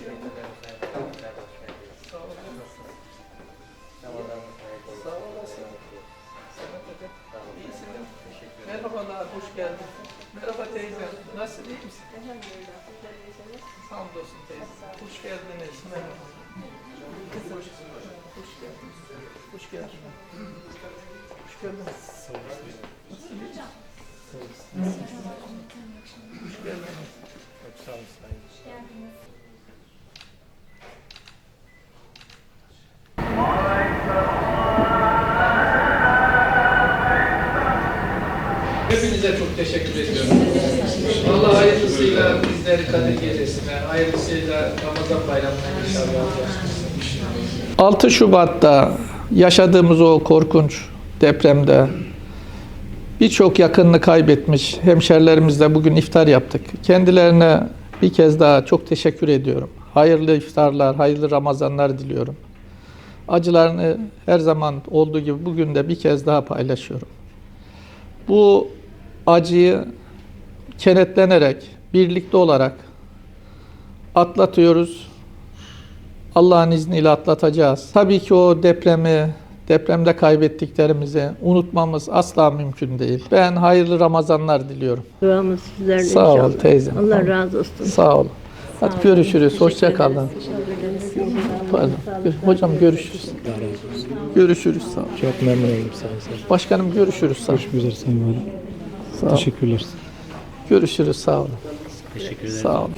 Sağ olasın. Sağ olasın. İyisin? Merhabalar, hoş geldin. Merhaba teyze, nasıl iyi misin? Elhamdülillah. Hamdolsun teyze. Hoş geldiniz. Merhaba. Hoş, hoş geldiniz. Hoş geldiniz. Hoş geldiniz. Nasıl iyi misin? Hoş geldiniz. Hepinize çok teşekkür ediyorum. Allah hayırlısıyla bizleri Kadir Gecesi'ne, hayırlısıyla Ramazan bayramına inşallah ulaştırsın. 6 Şubat'ta yaşadığımız o korkunç depremde birçok yakınını kaybetmiş hemşerilerimizle bugün iftar yaptık. Kendilerine bir kez daha çok teşekkür ediyorum. Hayırlı iftarlar, hayırlı Ramazanlar diliyorum. Acılarını her zaman olduğu gibi bugün de bir kez daha paylaşıyorum. Bu acıyı kenetlenerek, birlikte olarak atlatıyoruz. Allah'ın izniyle atlatacağız. Tabii ki o depremi, depremde kaybettiklerimizi unutmamız asla mümkün değil. Ben hayırlı Ramazanlar diliyorum. Duamız sizlerle Sağ ol inşallah. teyzem. Allah razı olsun. Sağ ol. Hadi görüşürüz. Hoşça kalın. Pardon. Hocam görüşürüz. Görüşürüz. Sağ ol. Çok memnun oldum sağ olun. Başkanım görüşürüz. Sağ ol. Görüşmek üzere Sayın. Sağ. Teşekkürler. Görüşürüz. Sağ olun. Teşekkür ederim. Sağ olun.